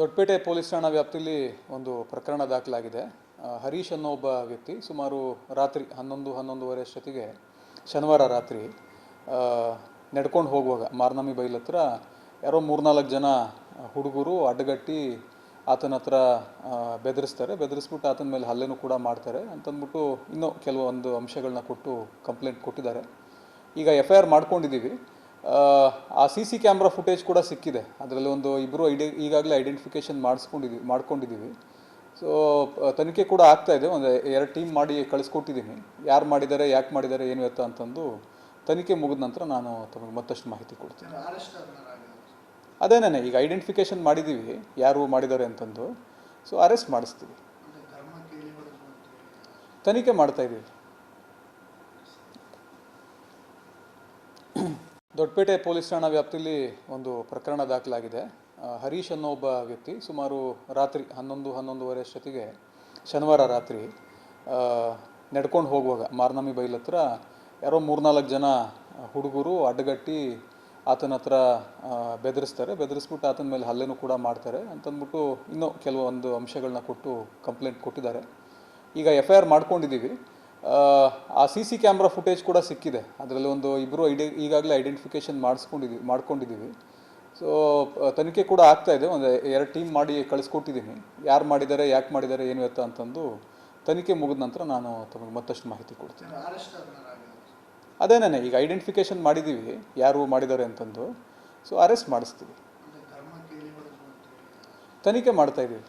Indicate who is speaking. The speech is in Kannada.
Speaker 1: ದೊಡ್ಡಪೇಟೆ ಪೊಲೀಸ್ ಠಾಣಾ ವ್ಯಾಪ್ತಿಯಲ್ಲಿ ಒಂದು ಪ್ರಕರಣ ದಾಖಲಾಗಿದೆ. ಹರೀಶ್ ಅನ್ನೋ ಒಬ್ಬ ವ್ಯಕ್ತಿ ಸುಮಾರು ರಾತ್ರಿ ಹನ್ನೊಂದು, ಹನ್ನೊಂದುವರೆ ಅಷ್ಟೊತ್ತಿಗೆ ಶನಿವಾರ ರಾತ್ರಿ ನಡ್ಕೊಂಡು ಹೋಗುವಾಗ ಮಾರ್ನಮಿ ಬೈಲ್ ಹತ್ರ ಯಾರೋ ಮೂರ್ನಾಲ್ಕು ಜನ ಹುಡುಗರು ಅಡ್ಡಗಟ್ಟಿ ಆತನ ಹತ್ರ ಬೆದರಿಸ್ತಾರೆ. ಬೆದರಿಸ್ಬಿಟ್ಟು ಆತನ ಮೇಲೆ ಹಲ್ಲೆನೂ ಕೂಡ ಮಾಡ್ತಾರೆ ಅಂತಂದ್ಬಿಟ್ಟು ಇನ್ನೂ ಕೆಲವೊಂದು ಅಂಶಗಳನ್ನ ಕೊಟ್ಟು ಕಂಪ್ಲೇಂಟ್ ಕೊಟ್ಟಿದ್ದಾರೆ. ಈಗ ಎಫ್ ಐ ಆರ್ ಮಾಡ್ಕೊಂಡಿದ್ದೀವಿ. ಆ, ಸಿ ಸಿ ಕ್ಯಾಮ್ರಾ ಫುಟೇಜ್ ಕೂಡ ಸಿಕ್ಕಿದೆ. ಅದರಲ್ಲಿ ಒಂದು ಇಬ್ಬರು ಐಡಿ ಈಗಾಗಲೇ ಐಡೆಂಟಿಫಿಕೇಷನ್ ಮಾಡಿಸ್ಕೊಂಡಿದ್ದೀವಿ ಮಾಡ್ಕೊಂಡಿದ್ದೀವಿ. ಸೊ ತನಿಖೆ ಕೂಡ ಆಗ್ತಾ ಇದೆ. ಒಂದು ಎರಡು ಟೀಮ್ ಮಾಡಿ ಕಳಿಸ್ಕೊಟ್ಟಿದ್ದೀನಿ. ಯಾರು ಮಾಡಿದ್ದಾರೆ ಯಾಕೆ ಮಾಡಿದ್ದಾರೆ ಏನು ಎತ್ತ ಅಂತಂದು ತನಿಖೆ ಮುಗಿದ ನಂತರ ನಾನು ತಮಗೆ ಮತ್ತಷ್ಟು ಮಾಹಿತಿ ಕೊಡ್ತೀನಿ. ಅದೇನೇ ಈಗ ಐಡೆಂಟಿಫಿಕೇಷನ್ ಮಾಡಿದ್ದೀವಿ. ಯಾರು ಮಾಡಿದ್ದಾರೆ ಅಂತಂದು. ಸೊ ಅರೆಸ್ಟ್ ಮಾಡಿಸ್ತೀವಿ. ತನಿಖೆ ಮಾಡ್ತಾ ಇದ್ದೀವಿ. ದೊಡ್ಡಪೇಟೆ ಪೊಲೀಸ್ ಠಾಣಾ ವ್ಯಾಪ್ತಿಯಲ್ಲಿ ಒಂದು ಪ್ರಕರಣ ದಾಖಲಾಗಿದೆ. ಹರೀಶ್ ಅನ್ನೋ ಒಬ್ಬ ವ್ಯಕ್ತಿ ಸುಮಾರು ರಾತ್ರಿ ಹನ್ನೊಂದು, ಹನ್ನೊಂದುವರೆ ಅಷ್ಟೊತ್ತಿಗೆ ಶನಿವಾರ ರಾತ್ರಿ ನಡ್ಕೊಂಡು ಹೋಗುವಾಗ ಮಾರ್ನಮಿ ಬೈಲ್ ಹತ್ರ ಯಾರೋ ಮೂರ್ನಾಲ್ಕು ಜನ ಹುಡುಗರು ಅಡ್ಡಗಟ್ಟಿ ಆತನ ಹತ್ರ ಬೆದರಿಸ್ತಾರೆ. ಬೆದರಿಸ್ಬಿಟ್ಟು ಆತನ ಮೇಲೆ ಹಲ್ಲೆನೂ ಕೂಡ ಮಾಡ್ತಾರೆ. ಅಂತಂದ್ಬಿಟ್ಟು ಇನ್ನೂ ಕೆಲವೊಂದು ಅಂಶಗಳನ್ನ ಕೊಟ್ಟು ಕಂಪ್ಲೇಂಟ್ ಕೊಟ್ಟಿದ್ದಾರೆ. ಈಗ ಎಫ್ ಐ ಆರ್ ಮಾಡ್ಕೊಂಡಿದ್ದೀವಿ. ಆ ಸಿ ಸಿ ಕ್ಯಾಮ್ರಾ ಫುಟೇಜ್ ಕೂಡ ಸಿಕ್ಕಿದೆ. ಅದರಲ್ಲಿ ಒಂದು ಇಬ್ಬರು ಐಡಿ, ಈಗಾಗಲೇ ಐಡೆಂಟಿಫಿಕೇಷನ್ ಮಾಡಿಸ್ಕೊಂಡಿದ್ದೀವಿ ಮಾಡ್ಕೊಂಡಿದ್ದೀವಿ. ಸೊ ತನಿಖೆ ಕೂಡ ಆಗ್ತಾ ಇದೆ. ಒಂದು ಎರಡು ಟೀಮ್ ಮಾಡಿ ಕಳಿಸ್ಕೊಟ್ಟಿದ್ದೀನಿ. ಯಾರು ಮಾಡಿದ್ದಾರೆ, ಯಾಕೆ ಮಾಡಿದ್ದಾರೆ, ಏನು ಎತ್ತ ಅಂತಂದು ತನಿಖೆ ಮುಗಿದ ನಂತರ ನಾನು ತಮಗೆ ಮತ್ತಷ್ಟು ಮಾಹಿತಿ ಕೊಡ್ತೀನಿ. ಅದೇನೇ ಈಗ ಐಡೆಂಟಿಫಿಕೇಷನ್ ಮಾಡಿದ್ದೀವಿ. ಯಾರು ಮಾಡಿದ್ದಾರೆ ಅಂತಂದು. ಸೊ ಅರೆಸ್ಟ್ ಮಾಡಿಸ್ತೀವಿ. ತನಿಖೆ ಮಾಡ್ತಾ ಇದ್ದೀವಿ.